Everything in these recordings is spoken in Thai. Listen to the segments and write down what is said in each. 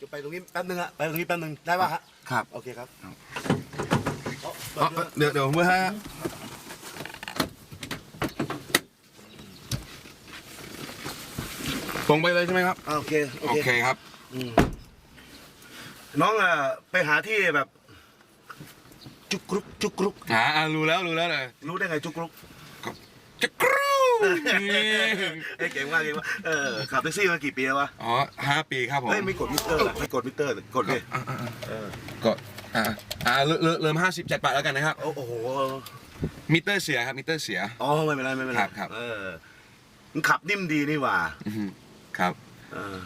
จะไปตรงนี้แป๊บนึงอะไปตรงนี้แป๊บนึงได้ป่ะฮะครับโอเคครับครับเอาอ๋อเดี๋ยวเดี๋ยวเมื่อฮะตรงไปเลยใช่ไหมครับ อ่าโอเคโอโอเคเคครับอืมน้องอะไปหาที่แบบ จุกกรุกจุกกรุกอ่าอ่ารู้แล้วรู้แล้วเลยรู้ได้ไงจุกกรุก จะกรูนี่ เอ้ยเก่งมากเก่งมากเออขับแท็กซี่มากี่ปีแล้ววะอ๋อห้าปีครับผมเฮ้ยไม่กดมิเตอร์เหรอไม่กดมิเตอร์กดดิอ่าอ่าอ่าเออก็อ่าอ่าเริ่มเริ่มเริ่มห้าสิบเจ็ดบาทแล้วกันนะครับโอ้โอ้โหมิเตอร์เสียครับ มิเตอร์เสีย อ๋อไม่เป็นไรไม่เป็นไรครับครับ เออมันขับนิ่มดีนี่หว่าอือฮึครับ เออ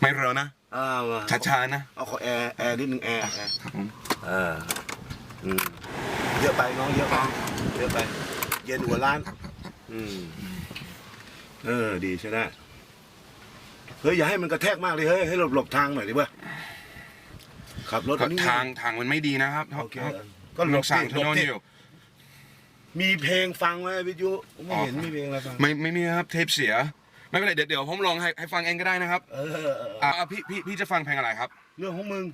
ไม่เร็วนะอ้าวมาช้าๆนะเอาขอแอร์แอร์นิดนึงแอร์แอร์ ครับผมเอออืมเยอะไปน้องเยอะไปเยอะไป เย็นหัวล้าน อืมเออ ดีใช่ได้เฮ้ยอย่าให้มันกระแทกมากเลยเฮ้ยให้หลบหลบทางหน่อยดิเว้ยขับรถก็อันนี้ทางทางมันไม่ดีนะครับโอเคครับก็หลลบงสั่งสิถหลนบนสิอยู่ มีเพลงฟังไหมวิทยุไม่เห็นอ๋อมีเพลงอะไรฟังไม่ไม่มีครับเทปเสีย ไม่เป็นไรเดี๋ยวเดี๋ยวผมลองให้ให้ฟังเองก็ได้นะครับเออเออเอออ่าพี่พี่พี่จะฟังเพลงอะไรครับ เรื่องของมึง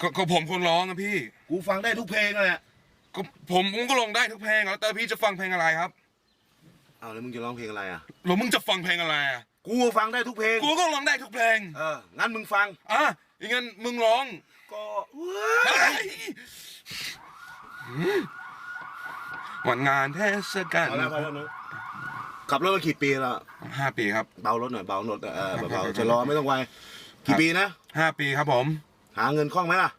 ก็ก็ผมคนร้องอะพี่ กูฟังได้ทุกเพลงเลยอะก็ผมผมก็ลงได้ทุกเพลงแล้วแต่พี่จะฟังเพลงอะไรครับ เอาแล้วมึงจะร้องเพลงอะไรอะ แล้วมึงจะฟังเพลงอะไรอะกูฟังได้ทุกเพลง กูก็ร้องได้ทุกเพลง เออ งั้นมึงฟัง อะอย่างงั้นมึงร้องก็เฮ้ยวันงานเทศกาลพอแล้วพอแล้วน้องขับรถมากี่ปีแล้วห้าปีครับเบารถหน่อยเบารถเออเบาๆชะลอไม่ต้องไวกี่ปีนะห้าปีครับผม หาเงินคล่องไหมล่ะ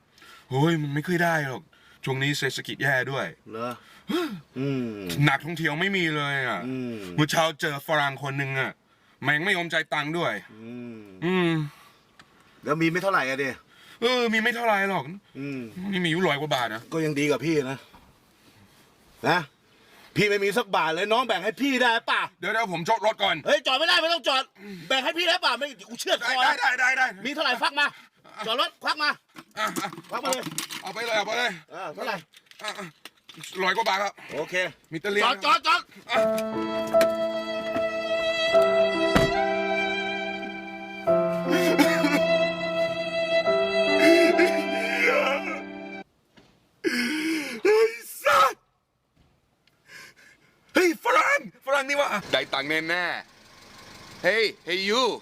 เฮ้ยมันไม่ค่อยได้หรอก ช่วงนี้เศรษฐกิจแย่ด้วย เหรออืมนักท่องเที่ยวไม่มีเลยอะอืมเมื่อเช้าเจอฝรั่งคนหนึ่งอะแม่งไม่ยอมใจายตังค์ด้วย อืมอืม แล้วมีไม่เท่าไหร่อะเดีเออ มีไม่เท่าไหรหรอก อืม นี่มีอยู่ร้อยกว่าบาทนะ ก็ยังดีกับพี่นะ นะ พี่ไม่มีสักบาทเลยน้องแบ่งให้พี่ได้ป่ะ เดี๋ยวเดี๋ยวผมจอดรถก่อน เฮ้ยจอดไม่ได้ไม่ต้องจอด แบ่งให้พี่ได้ป่ะไม่กูเชื่อดคได้อได้นะได้ได้ได้มีเท่าไหร่ฟักมา จอดรถควักมา อะอะควักมาเลย เอาไปเลยเอาไปเลยเออเท่าไหร่อะอะร้อยกว่าบาทครับ โอเค มีตะเลียจอดจอดจอดเฮ้ยสัตว์เฮ้ยฝรั่งฝรั่งนี่วะได้ตังค์แน่แน่ Hey, hey you.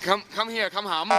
Come come here, come home.